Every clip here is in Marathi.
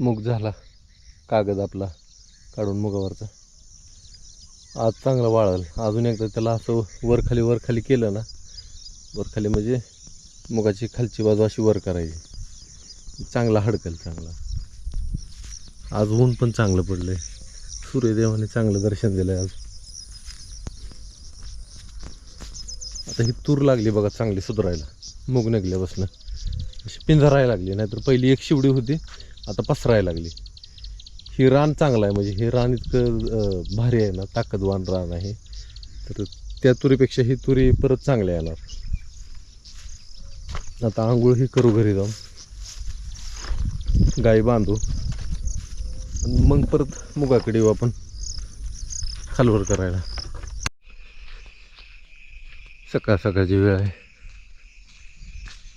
मूग झाला. कागद आपला काढून मुगावरचा. आज चांगला वाळल. अजून एकदा त्याला असं वरखाली वरखाली वर खाली केलं ना वरखाली म्हणजे मुगाची खालची बाजू अशी वर करायची. चांगला हडकल चांगला. आज ऊन पण चांगलं पडलंय. सूर्यदेवाने चांगलं दर्शन दिलंय आज. आता ही तूर लागली बघा चांगली सुधारायला. मूग निघल्यापासून. अशी पिंजरायला लागली नाहीतर पहिली एक शिवडी होती. आता पसरायला लागली. ही रान चांगलं आहे म्हणजे हे रान इतकं भारी आहे ना ताकदवान रान आहे. तर त्या तुरीपेक्षा ही तुरी परत चांगली येणार. आता आंघोळ ही करू घरी जाऊन. गाई बांधू. मग परत मुगाकडे येऊ आपण. खालवर करायला. सकाळ सकाळची वेळ आहे.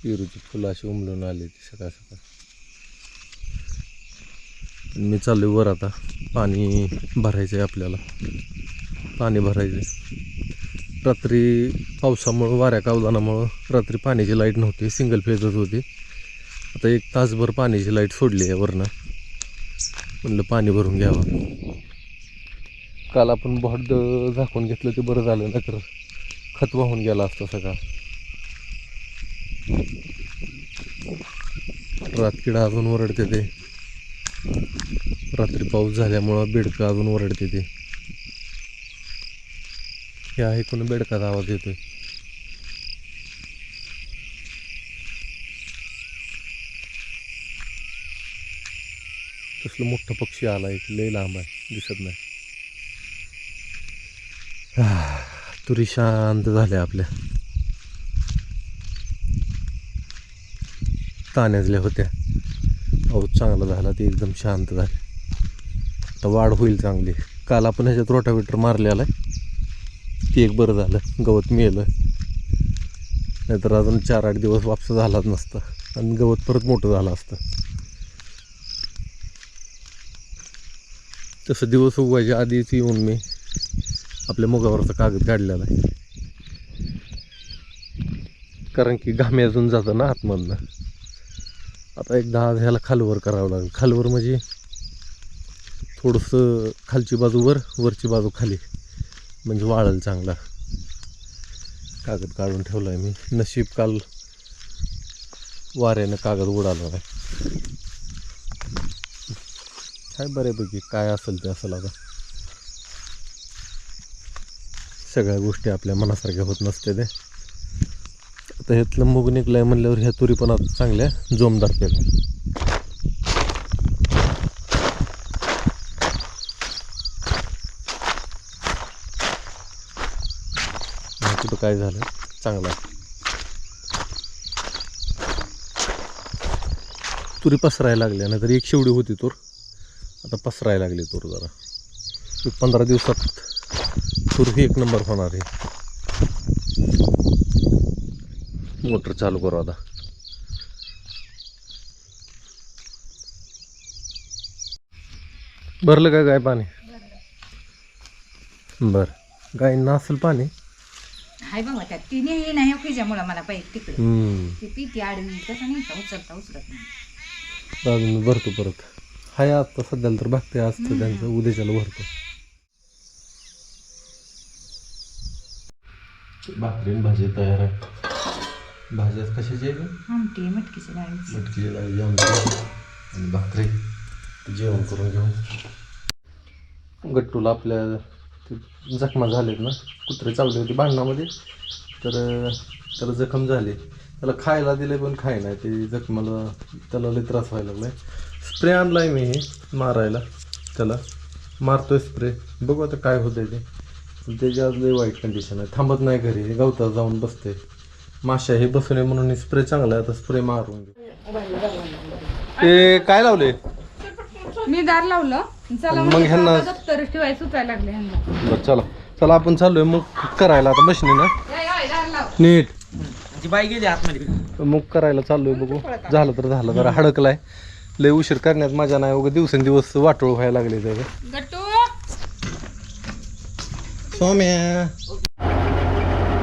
पेरूची फुलं अशी उमलून आली ती सकाळ सकाळ मी चाललो वर आता. पाणी भरायचं आहे आपल्याला. पाणी भरायचं आहे रात्री पावसामुळं वाऱ्या कावदानामुळं रात्री पाण्याची लाइट नव्हती. सिंगल फेजच होती. आता एक तासभर पाण्याची लाइट सोडली आहे वरनं. म्हणलं पाणी भरून घ्यावं. काल आपण बॉड झाकून घेतलं ते बरं झालं ना तर खत वाहून गेला असता सगळा. रातकिडा अजून ओरडते ते. रात्री पाऊस झाल्यामुळं बेडकं अजून ओरडते ते. हे आहे कोण बेडकाचा आवाज येतोय. तसलं मोठं पक्षी आला एक लय लांब आहे दिसत नाही. तुरी शांत झाल्या आपल्या. ताण्याजल्या होत्या. पाऊस चांगला झाला ते एकदम शांत झाले. आता वाढ होईल चांगली. काल आपण ह्याच्यात रोटावेटर मारलेला आहे. ते एक बरं झालं गवत मिळलं नाहीतर अजून चार आठ दिवस वापस झालाच नसतं. आणि गवत परत मोठं झालं असतं. तसं दिवस उगवायच्या आधीच येऊन मी आपल्या मुगावरचा कागद काढलेला आहे. कारण की घामे अजून जातं ना आतमधनं. आता एक दहा ह्याला खालवर करावं लागेल. खालवर म्हणजे थोडंसं खालची बाजू वर वरची बाजू खाली. म्हणजे वाळल चांगला. कागद काढून ठेवला आहे मी. नशीब काल वाऱ्यानं कागद उडाला. आहे काय बऱ्यापैकी काय असेल ते असेल आता सगळ्या गोष्टी आपल्या मनासारख्या होत नसते ते. आता ह्यातलं मुग निघलंय म्हणल्यावर ह्या तुरी पण आता चांगल्या जोमदार केल्या. कुठं काय झालं? चांगलं तुरी पसरायला लागल्या नाहीतर एक शेवडी होती तूर. आता पसरायला लागली तूर जरा. पंधरा दिवसात तूर ही एक नंबर होणार आहे. मोटर चालू करू आता. भरलं का गाय पाणी? बर. गायींना असेल पाणी? हाय बाबा त्यात ती नेही नाही त्याच्यामुळं मला पाहिजे तिकडे. हम्म. ती पिती आडवी तसं नाही का उचलता उचलत नाही. अजून मी भरतो परत. हाय आता सध्याला तर बघते असतं त्यांचं उद्याच्याला भरतो. भाकरी आणि भाजी तयार आहे. भाज्या कशाची आहे आमटी मटकीची डाळीची मटकीची डाळी आमची आणि भाकरी. जेवण करून घेऊन गट्टूला आपल्या ते जखमा झालेत ना कुत्रे चावले होते भांडणामध्ये. तर त्याला जखम झाली. त्याला खायला दिले पण खाय नाही. ते जखमाला त्याला लई त्रास व्हायला लागलाय. स्प्रे आणलाय मी हे मारायला. त्याला. मारतोय स्प्रे. बघू आता काय होतंय ते. त्याची आज लई वाईट कंडिशन आहे. थांबत नाही घरी. गवतात जाऊन बसते माशा हे बसू नये म्हणून स्प्रे चांगला आहे आता स्प्रे मारून घेऊ. ते काय लावले? मी दार लावलं. चला मग ह्यांना दप्तर लागले ह्यांना. बरं चला. चला आपण चाललोय. मग करायला आता मशीनी ना? या, या, दार लाव. नीट. ती बाई गेली आतमध्ये. मुग करायला चाललोय बघू. झालं तर झालं जरा हडकलाय. लय उशीर करण्यात मजा नाही उगा दिवसेंदिवस वाटोळ व्हायला लागले त्याचं गट्टू! सोम्या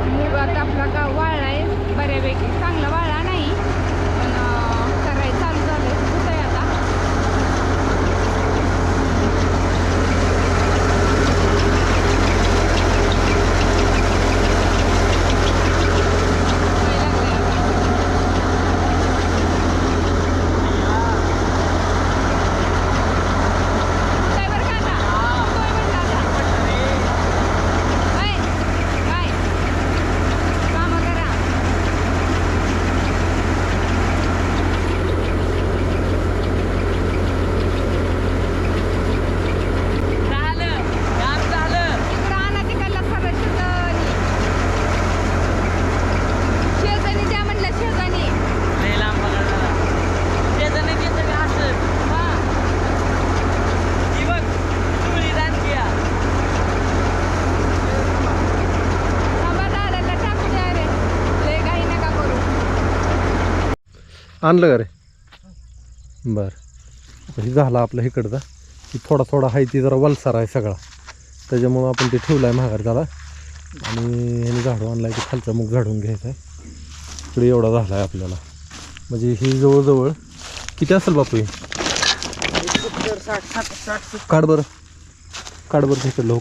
मूग आता आपला का वाळला आहे बऱ्यापैकी चांगला वाळला नाही पण अं, करायचं चालू झालंय कुठं आता व्हायला लागलंय आता. काय बरं का आता? काय म्हणलं आता? काय? काय? कामं करा. झालं काम झालं इकडं आणा तिकडला सगळं शेजानी. शेजानी द्या म्हणलं शेजानी. लय लांब बघा जरा त्याचं नाही त्याचं बी असं हा. ती बघ चुळी रानती या. थांबा दादाला टाकू द्या रे. लय घाई नका करू. आणलं का रे? बर. हे झाला आपला इकडचा. की थोडा थोडा हाय ती जरा वलसार आहे सगळा. त्याच्यामुळं आपण ते ठेवलाय महागार त्याला. आणि ह्याने झाडू आणलाय ते खालचा मुग झाडून घ्यायचा आहे इकडे एवढा झाला आहे आपल्याला. म्हणजे ही जवळजवळ किती असेल बापू हे? काढ बरं. काढ बरं हो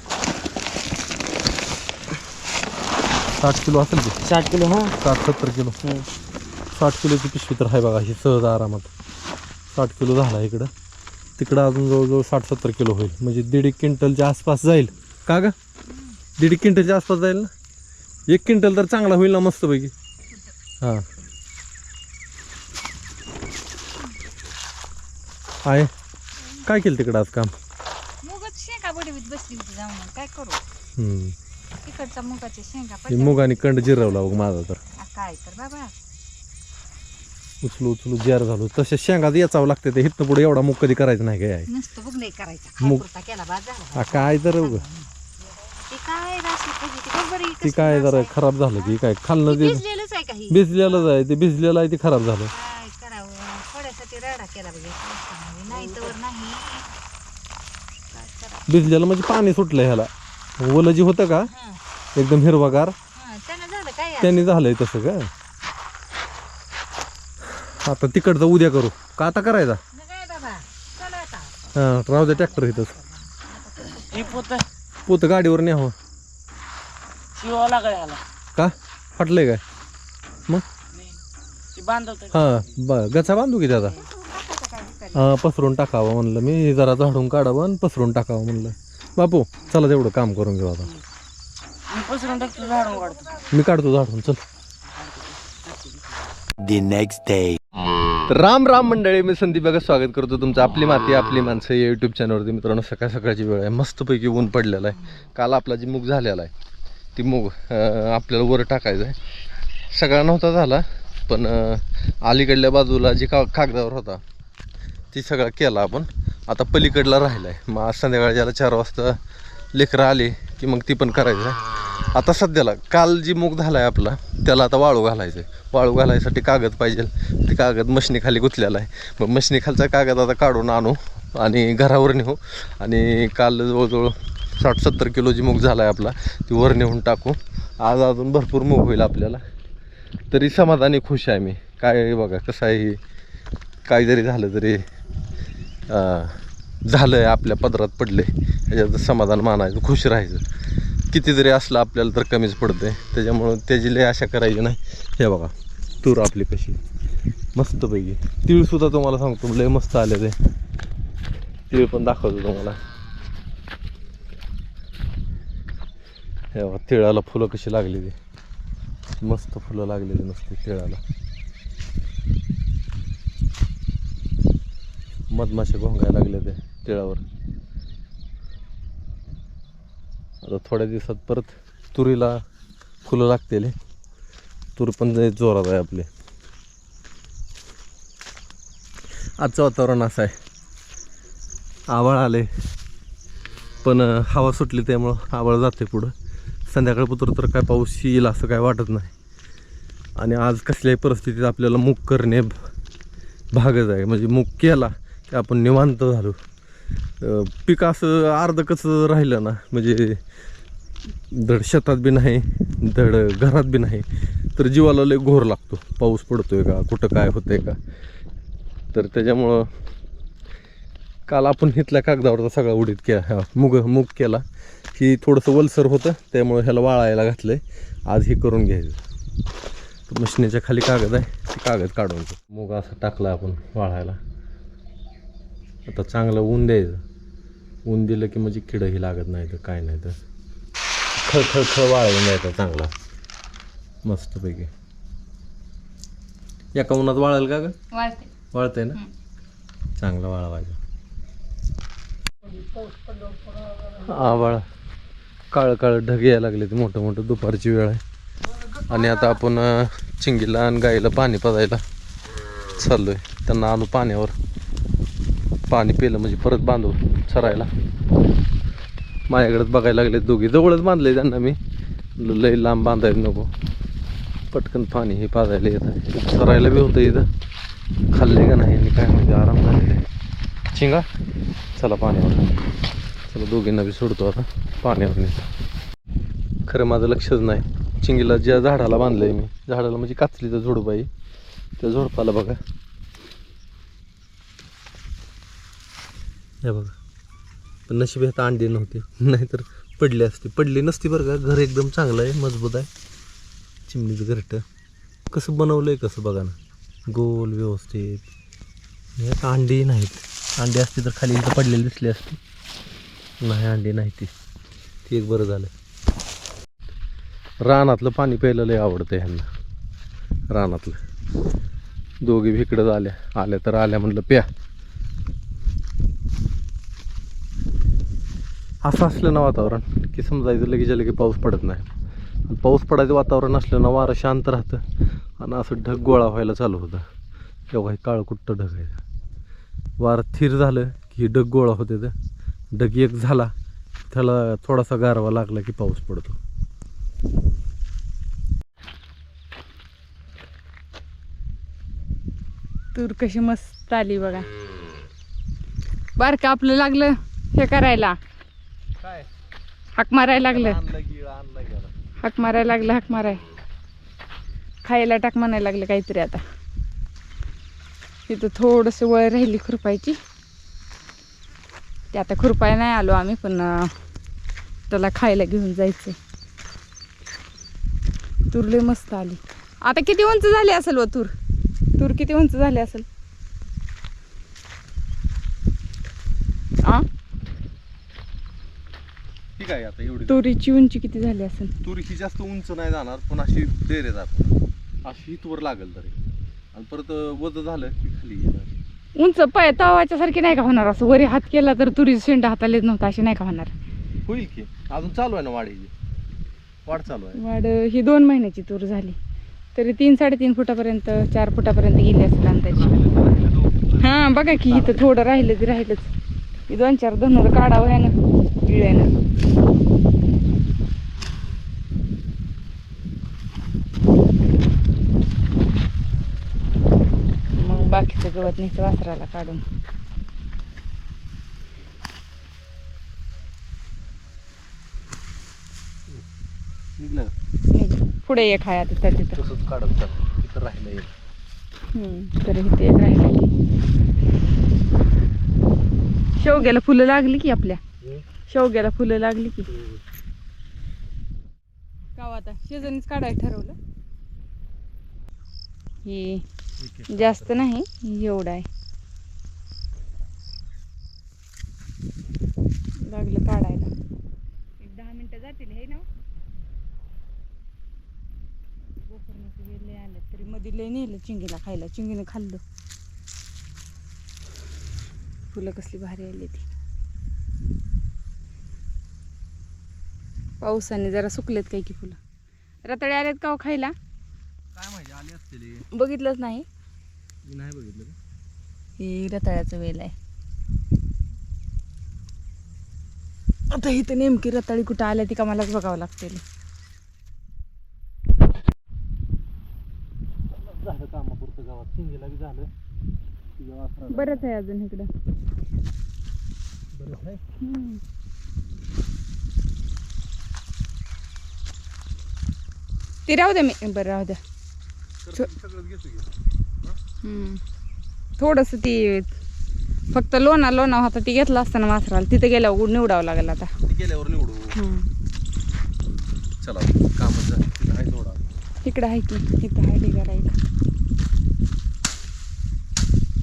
साठ किलो असेल ते साठ किलो हा. साठ सत्तर किलो. साठ किलोची पिशवी तर आहे बघा ही सहज आरामात. साठ किलो झाला इकडं. तिकडं अजून जवळजवळ साठ सत्तर किलो होईल. म्हणजे दीड एक क्विंटलच्या आसपास जाईल. का ग? दीड एक क्विंटलच्या आसपास जाईल ना? एक क्विंटल तर चांगला होईल ना मस्तपैकी. हां. आहे. काय केलं तिकडं आज काम? मुगाची शेंगा बडवीत बसली होती जाऊन काय करू? हम्म. तिकडचा मुगाच्या शेंगा पडल्या. मुग आणि कंड जिरवला बघ माझा तर. काय तर बाबा. उचलू उचलू जार झालो. तसे शेंगात याचावं लागते ते. हिथनं पुढे एवढा मुग कधी करायचं नाही काय? नुसतं बघ लय करायचा. मुग. खापुरता केला बाद झाला. हा काय तर उगं. ते काय राशी पाहिजे ते काय बरं ती काय जरा खराब झालं की काय? खाल्लं ते भिजलेलंच आहे काही. भिजलेलंच आहे ते भिजलेलं आहे ते खराब झालं. काय करावं? थोड्यासाठी राडा केला पाहिजे नाही तर नाही. काय करावं? भिजलेलं म्हणजे पाणी सुटलं ह्याला. ओलं जी होतं का? हं, एकदम हिरवागार. हं, त्यानं झालं काय यार? त्यांनी झालंय तसं का आता तिकडचं उद्या करू. का आता करायचा? मग काय बाबा चला आता हां राहू द्या ट्रॅक्टर इथंच. ही पोत. पोत गाडीवर न्यावं. शिवावं लागल ह्याला का? फाटलंय काय? मग? ती बांधवत हां ब गचा बांधू की त्याचा? हां पसरून टाकावं म्हणलं मी. जरा झाडून काढावं आणि पसरून टाकावं म्हणलं. बापू चला तेवढं काम करून घेऊ आता. मी पसरून टाकतो झाडून काढतो. मी काढतो झाडून. चल. The next day. Ram Ram मंडळी मी संदीप बघा स्वागत करतो तुमचं आपली माती आपली माणसं या यूट्यूब चॅनलवरती मित्रांनो सकाळ सकाळची वेळ आहे. मस्तपैकी ऊन पडलेला आहे. काल आपला जी मूग झालेला आहे ती मूग आपल्याला वर टाकायचं आहे. सगळा नव्हता झाला पण अलीकडल्या बाजूला जी का कागदावर होता ती सगळा केला आपण. आता पलीकडला राहिला आहे मग आज संध्याकाळी ज्याला चार वाजता लेकरं आली की मग ती पण करायचं आता सध्याला काल जी मूग झाला आहे आपला त्याला आता वाळू घालायचं आहे वाळू घालायसाठी कागद पाहिजे. ते कागद मशनीखाली गुतलेला आहे. मग मशनीखालचा कागद आता काढून आणू आणि घरावर नेऊ. आणि काल जवळजवळ साठ सत्तर किलो जी मूग झाला आहे आपला ती वर नेऊन टाकू. आज अजून भरपूर मूग होईल आपल्याला. तरी समाधानी खुश आहे मी. काय बघा कसं आहे काय जरी झालं तरी झालं आहे आपल्या पदरात पडले ह्याच्यात समाधान मानायचं खुश राहायचं. किती जरी असलं आपल्याला तर कमीच पडतंय. त्याच्यामुळं त्याची लय आशा करायची नाही. हे बघा तूर आपली कशी मस्तपैकी तीळसुद्धा तुम्हाला सांगतो लय मस्त आले ते तीळ पण दाखवतो तुम्हाला. हे बघा तिळाला फुलं कशी लागलेली. मस्त फुलं लागलेली नसते तिळाला. मधमाशा घोंगायला लागले ते तिळावर. आता थोड्या दिवसात परत तुरीला फुलं लागतील. तूर पण जोरात आहे आपले. आजचं वातावरण असं आहे. आवाळ आले. पण हवा सुटली त्यामुळं आवाळ जाते पुढं. संध्याकाळ पुत्र तर काय पाऊस येईल असं काय वाटत नाही. आणि आज कसल्याही परिस्थितीत आपल्याला मूग करणे भागच आहे. म्हणजे मूग केला की आपण निवांत झालो. पीक असं अर्धकच राहिलं ना म्हणजे धड शेतात बी नाही धड घरात बी नाही तर जीवाला लय घोर लागतो. पाऊस पडतोय का कुठं काय होतंय का? तर त्याच्यामुळं काल आपण इथल्या कागदावरचा सगळा उडीत केला मुग मूग केला की थोडंसं वलसर होतं त्यामुळं ह्याला वाळायला घातलं आहे आज हे करून घ्यायचं. मशिनीच्या खाली कागद आहे ते कागद काढून मुग असा असं टाकला आपण वाळायला. आता चांगलं ऊन द्यायचं. ऊन दिलं की म्हणजे किडंही लागत नाही तर काय नाही तर खळ खळ खळ वाळवून द्यायचा चांगला. मस्तपैकी. एका उन्हात वाळेल का ग? वाळते. ना? चांगलं वाळवायचं. आवाळ. काळ काळ ढग यायला लागले ते मोठं मोठं दुपारची वेळ आहे. आणि आता आपण चिंगीला आणि गाईला पाणी पाजायला चाललोय. त्यांना आणू पाण्यावर. पाणी पिलं म्हणजे परत बांधू चरायला. माझ्याकडेच बघायला लागले दोघी. जवळच बांधले त्यांना मी. लई लांब बांधायला नको. पटकन पाणी हे पाजायला येत. चरायला बी होतं इथं. खाल्ले का नाही आणि काय म्हणजे आराम झालेला चिंगा चला पाण्यावर. चला दोघींना बी सोडतो आता पाण्यावर नेतो. खरं माझं लक्षच नाही. चिंगीला ज्या झाडाला बांधलंय मी झाडाला म्हणजे काचलीचं झुडूप आहे. त्या झुडपाला बघा. हे बघा. पण नशिबी आता अंडी नव्हती. नाहीतर पडली असती. पडली नसती बरं का? घर एकदम चांगलं आहे मजबूत आहे. चिमणीचं घरटं. कसं बनवलं आहे कसं बघा ना. गोल व्यवस्थित. आता अंडी नाहीत. अंडी असती तर खाली इथं पडलेली दिसली असती. नाही अंडी नाही ती. ती एक बरं झालं. रानातलं पाणी प्यायला लय आवडतं ह्यांना. रानातलं. दोघी बी इकडं आल्या आल्या तर आल्या म्हणलं प्या. असं असलं ना वातावरण की समजायचं लगेच लगे पाऊस पडत नाही. पाऊस पडायचं वातावरण असलं ना वारं शांत राहतं आणि असं ढग गोळा व्हायला चालू होतं. तेव्हा हे काळकुट्ट ढग आहे वारं थिर झालं की ढग गोळा होते तर ढग एक झाला त्याला थोडासा गारवा लागला की पाऊस पडतो. तूर कशी मस्त आली बघा. बारका आपलं लागलं हे करायला. काय? हाक मारायला लागलं. आणला गिळ आणला गेला हाक मारायला लागलं हाक माराय. खायला टाक म्हणायला लागलं काहीतरी आता. तिथं थोडंसं वळ राहिली खुरपायची. ते आता खुरपाय नाही आलो आम्ही पण त्याला खायला घेऊन जायचं तूर लय मस्त आली. आता किती उंच झाली असेल व तूर? तूर किती उंच झाली असेल? आ? ठीक आहे आता एवढी तुरीची उंची किती झाली असेल? तुरी ही जास्त उंच नाही जाणार पण अशी डेरे जात. अशी हितवर लागेल तरी. आणि परत वज झालं की खाली येणार. उंच पाय तवाच्या सारखी नाही का होणार? असं वरी हात केला तर तुरी शेंडा हाताला येत नव्हता अशी नाही का होणार? होईल की. अजून चालू आहे ना वाढीची वाढ चालू आहे. वाढ ही दोन महिन्याची तूर झाली. तरी तीन साडेतीन फुटापर्यंत चार फुटापर्यंत गेली असेल अंदाजी. हां बघा की इथं थोडं राहिलं ते राहिलंच. ही दोन चार धनुर काढावं आहे ना इळ्यानं मग बाकीचं गवत न्यायचं वासराला काढून. पुढे एक आहे आता तिथं. तसंच काढत तिथं राहिलं एक. तर इथे एक राहिलं. शेवग्याला फुलं लागली की आपल्या? शेवग्याला फुलं लागली की. का आता? शेजारीच काढायला ठरवलं. हे जास्त नाही एवढं आहे. लागलं काढायला. एक दहा मिनिटं जातील हे ना? गोकर्णाचे आले तरी मध्ये लय नेलं चिंगीला खायला. चिंगीने खाल्लं. फुलं कसली भारी आली ती. पावसाने जरा सुकलेत काही की फुलं. रताळे आलेत का हो खायला? काय माहिती आली असतील बघितलंच नाही. मी नाही बघितलं हे रताळ्याचं वेल आहे. आता इथं नेमकी रताळी कुठं आल्या ती का मलाच बघावं लागते झालं कामापुरतं गावात. शिंगेला बी झालं. बरंच आहे अजून इकडं. बरंच आहे? ते राहू द्या मी बरं राहू द्या. की. थोडंसं ती फक्त लोणा लोणा होता ती घेतला असताना वासराला तिथे गेल्यावर निवडावं लागेल आता. गेल्यावर निवडू. चला कामच झालं तिथं आहे थोडा. इकडं आहे की इथं आहे ढिगारा एक.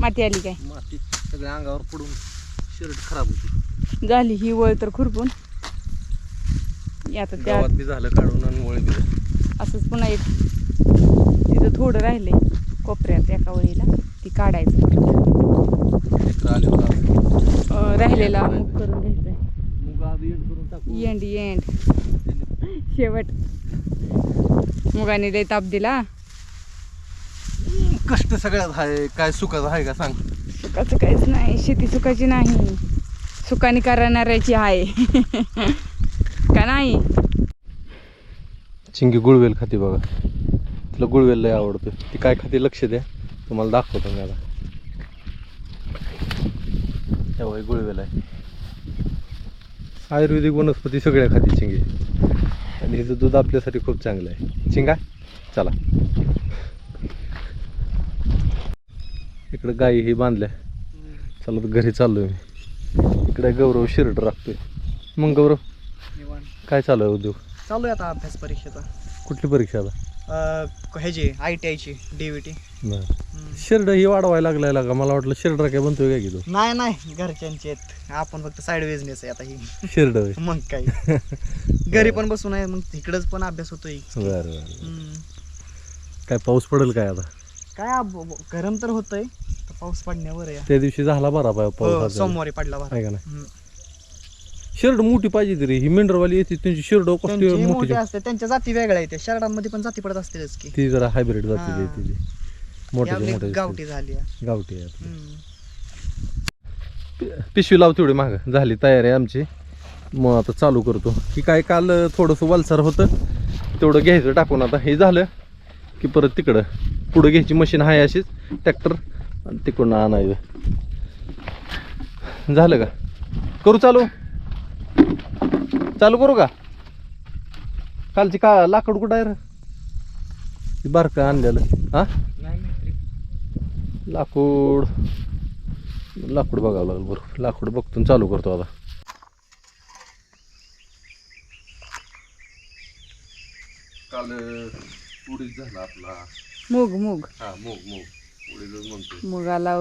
माती आली काय? माती सगळ्या अंगावर पडून शर्ट खराब होती. झाली ही वळ तर खुरपून. आता त्या बी झालं काढून आणि वळ झालं. असंच पुन्हा एक तिथं थोडं राहिलंय कोपऱ्यात एका वळीला. ती काढायचं. राहिलेला मुग करून आधी एंड करून टाकू. एंड शेवट. मुगाने लय ताप दिला. कष्ट सगळ्यात आहे काय सुखाचं आहे का सांग? सुखाचं काहीच नाही. शेती सुखाची नाही. सुखाने करणाऱ्याची आहे का नाही? चिंगी गुळवेल खाते बघा. तुला गुळवेल लय आवडतो. ती काय खाते लक्ष द्या. तुम्हाला दाखवतो मी आता. हे गुळवेल आहे. आयुर्वेदिक वनस्पती सगळ्या खाते चिंगी. आणि हिचं दूध आपल्यासाठी खूप चांगलं आहे. चिंगा चला. इकडं गाई ही बांधल्या. चला तर घरी चाललोय मी. इकडे गौरव शिरड राखतोय. मग गौरव काय चालू आहे उद्योग? चालू आहे आता अभ्यास परीक्षेचा. कुठली परीक्षा आता? अं, ह्याची आय टी आयची डी व्ही टी बरं. शिरड ही वाढवायला लागलाय का मला वाटलं शिरड काय बनतोय काय की तू? नाही नाही घरच्यांचे आहेत. आपण फक्त साईड बिझनेस आहे आता ही. शिरड होय. मग काय. घरी पण बसून आहे मग इकडंच पण अभ्यास होतोय. बरं बरं हम्म. काय पाऊस पडेल काय आता? काय अब- गरम तर होतंय तर पाऊस पडण्यावर आहे. त्या दिवशी झाला बरा पाय हो, पाऊस. सोमवारी पडला बरं. आहे का नाही? हम्म. शिरड मोठी पाहिजे तरी. ही मेंढरवाली येते त्यांची शिरड त्यांची मोठी मोठी असते त्यांच्या जाती वेगळ्या आहेत. शहरांमध्ये पण जाती पडत असतीलच की. ती जरा हायब्रिड. जाते मोठ्या मोठ्या गावठी झाली आहे. गावठी आहे आपली. हम्म. पि- पिशवी लाव तेवढी माग. झाली तयारी आमची. मग आता चालू करतो. ही काय काल थोडंसं वलसर होतं. तेवढं घ्यायचं टाकून आता. हे झालं की परत तिकडं पुढं घ्यायची मशीन आहे अशीच. ट्रॅक्टर आणि तिकडून आणायचं. झालं का? करू चालू? चालू करू का? कालची का लाकूड कुठं आहे रे? बारकं आणलेलं. हा? लाकूड. लाकूड बघावं लागेल बरं. लाकूड बघतो चालू करतो आता. काल उडीद झाला आपला. मूग मूग. हा मूग मूग. उडीद म्हणतो मुगाला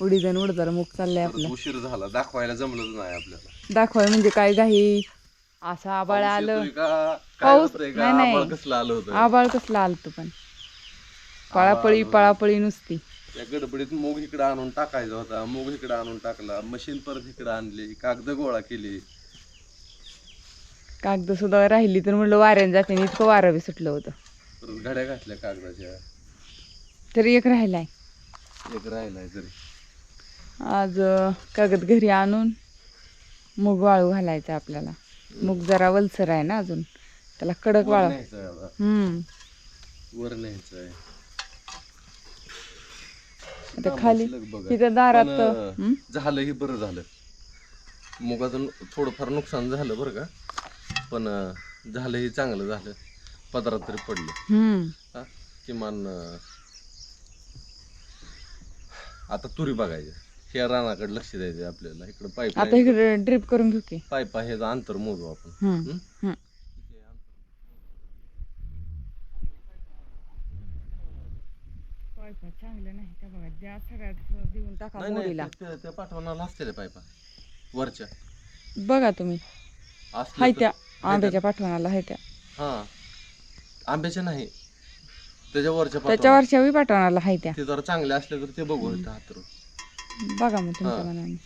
उडीद आणि उडदाला मूग चाललंय आपलं. उशीर झाला दाखवायला जमलंच नाही आपल्याला. दाखवाय म्हणजे काय काही असं आबाळ पाऊस आलं. येतोय का? काय पाऊस- होतंय का? नाही, नाही. आभाळ कसलं आलं होतं? आबाळ कसलं आलतं पण. पळापळी पळापळी नुसती. त्या गडबडीत मूग इकडे आणून टाकायचा होता. मूग इकडे आणून टाकला. मशीन परत इकडे आणली. कागद गोळा केली. कागद सुद्धा राहिली तर म्हणलं वाऱ्याने जाते आणि इतकं वारं बी सुटलं होतं. परत घड्या घातल्या कागदाच्या. तरी एक राहिलाय. एक राहिलाय तरी. आज कागद घरी आणून मूग वाळू घालायचा आपल्याला. मूग जरा वलसर आहे ना अजून. त्याला कडक वाळू. हम्म. वर न्यायचंय आता खाली. तिथं दारात? झालं हे बरं झालं. मुगाचं थोडंफार नुकसान झालं बरं का. पण झालं हे चांगलं झालं. पदरात तरी पडले. किमान आता तुरी बघायच्या ह्या रानाकडे लक्ष द्यायचं आपल्याला. इकडं पाईप आता इकडे ड्रिप करून घेऊ की. पाईप आहे ह्याचं अंतर मोजू आपण. हम्म हम्म? हम्म चांगलं नाही त्या बघा ज्या सगळ्यात देऊन टाका नाही नाही मोडीला ते- ते- त्या पाठवणाला असते पाईपा. वरच्या. बघा तुम्ही. असल्या हाय तर- त्या. हाय आंब्याच्या पाठवणाला हाय त्या. त्या- हा. आंब्याच्या नाही. त्याच्या वरच्या त्याच्या पाठवणाला. वरच्या बी पाठवणाला हाय त्या. ते जरा चांगले असले तर ते बघू इथं हातरून. बघा मग तुमच्या. मनाने